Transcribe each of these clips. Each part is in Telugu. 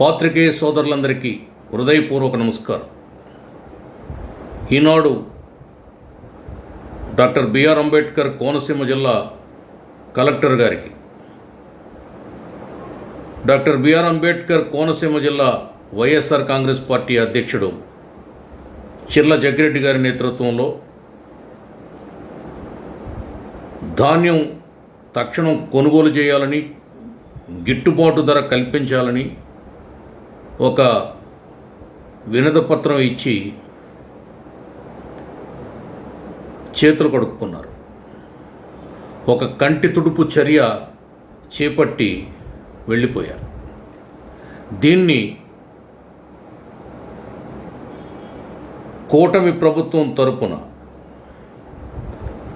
పాత్రికేయ సోదరులందరికీ హృదయపూర్వక నమస్కారం. ఈనాడు డాక్టర్ బిఆర్ అంబేద్కర్ కోనసీమ జిల్లా కలెక్టర్ గారికి డాక్టర్ బిఆర్ అంబేద్కర్ కోనసీమ జిల్లా వైఎస్ఆర్ కాంగ్రెస్ పార్టీ అధ్యక్షుడు చిర్ల జగ్గిరెడ్డి గారి నేతృత్వంలో ధాన్యం తక్షణం కొనుగోలు చేయాలని గిట్టుబాటు ధర కల్పించాలని ఒక వినతపత్రం ఇచ్చి చేతులు కడుక్కున్నారు. ఒక కంటి తుడుపు చర్య చేపట్టి వెళ్ళిపోయారు. దీన్ని కూటమి ప్రభుత్వం తరపున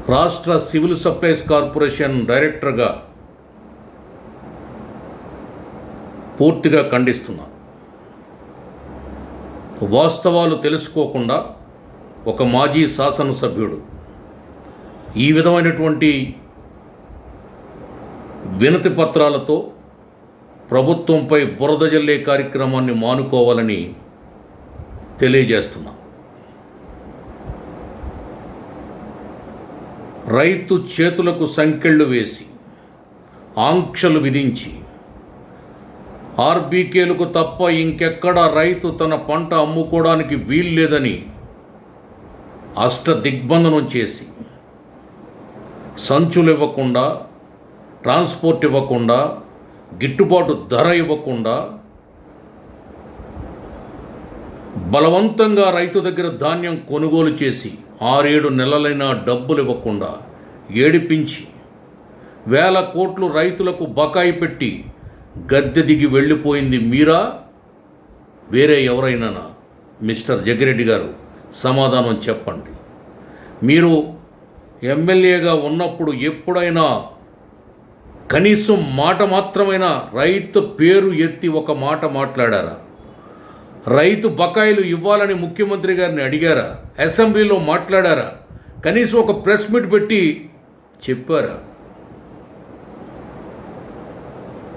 రాష్ట్ర సివిల్ సప్లైస్ కార్పొరేషన్ డైరెక్టర్గా పూర్తిగా ఖండిస్తున్నాను వాస్తవాలు తెలుసుకోకుండా ఒక మాజీ శాసనసభ్యుడు ఈ విధమైనటువంటి వినతి పత్రాలతో ప్రభుత్వంపై బురద జల్లే కార్యక్రమాన్ని మానుకోవాలని తెలియజేస్తున్నా. రైతు చేతులకు సంకెళ్ళు వేసి ఆంక్షలు విధించి ఆర్బీకేలకు తప్ప ఇంకెక్కడా రైతు తన పంట అమ్ముకోవడానికి వీల్లేదని అష్ట దిగ్బంధనం చేసి సంచులు ఇవ్వకుండా ట్రాన్స్పోర్ట్ ఇవ్వకుండా గిట్టుబాటు ధర ఇవ్వకుండా బలవంతంగా రైతు దగ్గర ధాన్యం కొనుగోలు చేసి ఆరేడు నెలలైనా డబ్బులు ఇవ్వకుండా ఏడిపించి వేల కోట్లు రైతులకు బకాయి పెట్టి గద్దె దిగి వెళ్ళిపోయింది మీరా? వేరే ఎవరైనా మిస్టర్ జగ్గిరెడ్డి గారు సమాధానం చెప్పండి. మీరు ఎమ్మెల్యేగా ఉన్నప్పుడు ఎప్పుడైనా కనీసం మాట మాత్రమైనా రైతు పేరు ఎత్తి ఒక మాట మాట్లాడారా? రైతు బకాయిలు ఇవ్వాలని ముఖ్యమంత్రి గారిని అడిగారా? అసెంబ్లీలో మాట్లాడారా? కనీసం ఒక ప్రెస్ మీట్ పెట్టి చెప్పారా?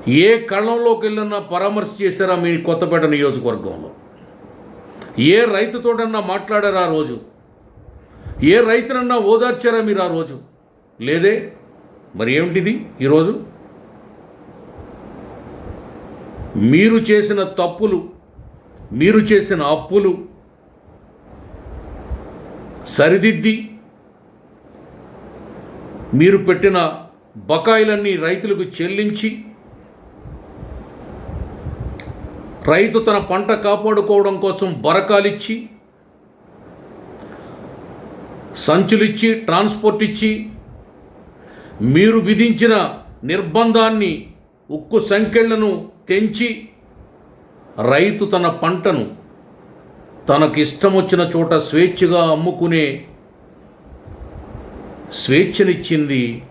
ఏ కళ్ళంలోకి వెళ్ళినా పరామర్శ చేశారా మీ కొత్తపేట నియోజకవర్గంలో? ఏ రైతుతోటన్నా మాట్లాడారా ఆ రోజు? ఏ రైతునన్నా ఓదార్చారా మీరు ఆ రోజు? లేదే? మరి ఏమిటిది ఈరోజు? మీరు చేసిన తప్పులు మీరు చేసిన అప్పులు సరిదిద్ది మీరు పెట్టిన బకాయిలన్నీ రైతులకు చెల్లించి రైతు తన పంట కాపాడుకోవడం కోసం బరకాలిచ్చి సంచులిచ్చి ట్రాన్స్పోర్ట్ ఇచ్చి మీరు విధించిన నిర్బంధాన్ని ఉక్కు సంఖ్యలను తెంచి రైతు తన పంటను తనకు ఇష్టం వచ్చిన చోట స్వేచ్ఛగా అమ్ముకునే స్వేచ్ఛనిచ్చింది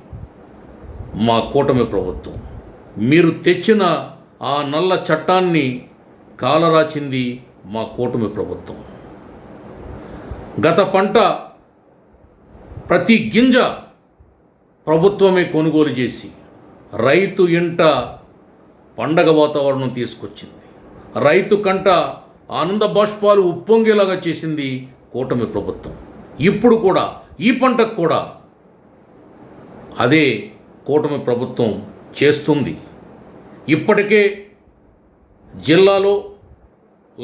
మా కూటమి ప్రభుత్వం. మీరు తెచ్చిన ఆ నల్ల చట్టాన్ని కాలరాచింది మా కూటమి ప్రభుత్వం. గత పంట ప్రతి గింజ ప్రభుత్వమే కొనుగోలు చేసి రైతు ఇంట పండగ వాతావరణం తీసుకొచ్చింది. రైతు కంట ఆనంద బాష్పాలు ఉప్పొంగేలాగా చేసింది కూటమి ప్రభుత్వం. ఇప్పుడు కూడా ఈ పంటకు కూడా అదే కూటమి ప్రభుత్వం చేస్తుంది. ఇప్పటికే జిల్లాలో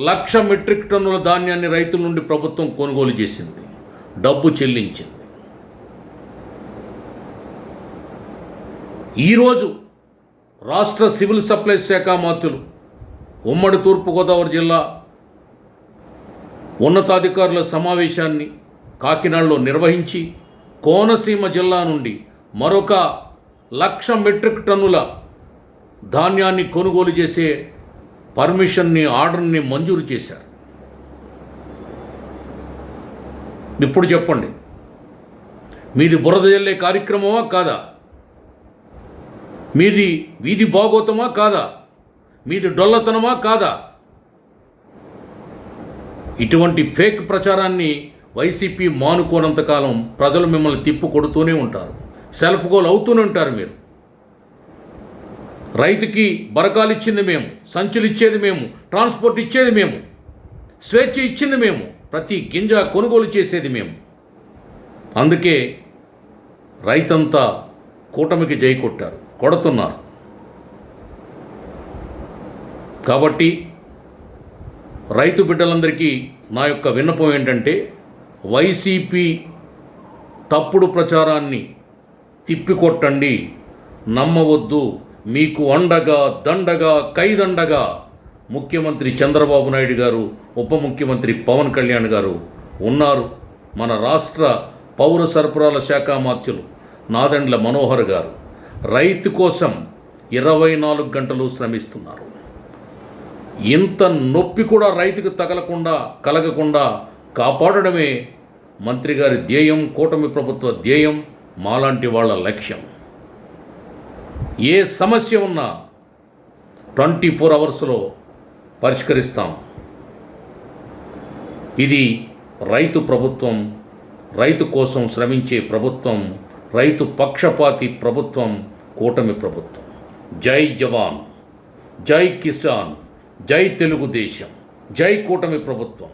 లక్ష మెట్రిక్ టన్నుల ధాన్యాన్ని రైతుల నుండి ప్రభుత్వం కొనుగోలు చేసింది. డబ్బు చెల్లించింది. ఈరోజు రాష్ట్ర సివిల్ సప్లైస్ శాఖ మంత్రులు ఉమ్మడి తూర్పుగోదావరి జిల్లా ఉన్నతాధికారుల సమావేశాన్ని కాకినాడలో నిర్వహించి కోనసీమ జిల్లా నుండి మరొక లక్ష మెట్రిక్ టన్నుల ధాన్యాన్ని కొనుగోలు చేసే పర్మిషన్ని ఆర్డర్ని మంజూరు చేశారు. ఇప్పుడు చెప్పండి. మీది బురద జల్లే కార్యక్రమమా కాదా? మీది వీధి బాగోతమా కాదా? మీది డొల్లతనమా కాదా? ఇటువంటి ఫేక్ ప్రచారాన్ని వైసీపీ మానుకోనంతకాలం ప్రజలు మిమ్మల్ని తిప్పు కొడుతూనే ఉంటారు. సెల్ఫ్ గోల్ అవుతూనే ఉంటారు మీరు. రైతుకి బరకాలు ఇచ్చింది మేము సంచులు ఇచ్చేది మేము ట్రాన్స్పోర్ట్ ఇచ్చేది మేము స్వేచ్ఛ ఇచ్చింది మేము ప్రతి గింజ కొనుగోలు చేసేది మేము. అందుకే రైతంతా కూటమికి జై కొట్టారు కొడుతున్నారు. కాబట్టి రైతు బిడ్డలందరికీ నా యొక్క విన్నపం ఏంటంటే వైసీపీ తప్పుడు ప్రచారాన్ని తిప్పికొట్టండి నమ్మవద్దు మీకు అండగా దండగా కైదండగా ముఖ్యమంత్రి చంద్రబాబు నాయుడు గారు ఉప ముఖ్యమంత్రి పవన్ కళ్యాణ్ గారు ఉన్నారు. మన రాష్ట్ర పౌర సరఫరాల శాఖ మాత్యులు నాదెండ్ల మనోహర్ గారు రైతు కోసం ఇరవై నాలుగు గంటలు శ్రమిస్తున్నారు. ఇంత నొప్పి కూడా రైతుకు తగలకుండా కలగకుండా కాపాడడమే మంత్రి గారి ధ్యేయం కూటమి ప్రభుత్వ ధ్యేయం మాలాంటి వాళ్ళ లక్ష్యం. ఏ సమస్య ఉన్నా ట్వంటీ ఫోర్ అవర్స్లో పరిష్కరిస్తాం. ఇది రైతు ప్రభుత్వం రైతు కోసం శ్రమించే ప్రభుత్వం రైతు పక్షపాతి ప్రభుత్వం కూటమి ప్రభుత్వం. జై జవాన్ జై కిసాన్ జై తెలుగుదేశం జై కూటమి ప్రభుత్వం.